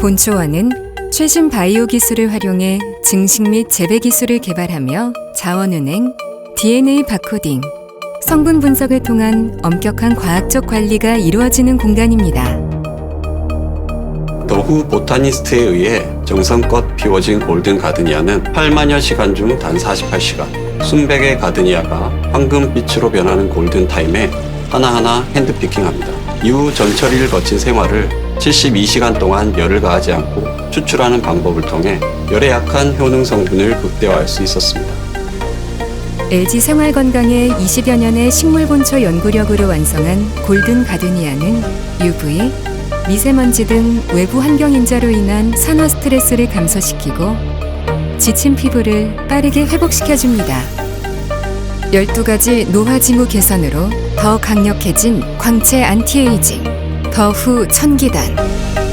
본초원은 최신 바이오 기술을 활용해 증식 및 재배 기술을 개발하며 자원운행, DNA 바코딩, 성분 분석을 통한 엄격한 과학적 관리가 이루어지는 공간입니다. 노후 보타니스트에 의해 정성껏 피워진 골든 가드니아는 8만여 시간 중 단 48시간, 순백의 가드니아가 황금빛으로 변하는 골든 타임에 하나하나 핸드피킹합니다. 이후 전처리를 거친 생활을 72시간 동안 열을 가하지 않고 추출하는 방법을 통해 열에 약한 효능 성분을 극대화할 수 있었습니다. LG 생활 건강의 20여 년의 식물 본초 연구력으로 완성한 골든 가드니아는 UV, 미세먼지 등 외부 환경 인자로 인한 산화 스트레스를 감소시키고 지친 피부를 빠르게 회복시켜 줍니다. 12가지 노화지무 개선으로 더 강력해진 광채 안티에이징, 더후 천기단.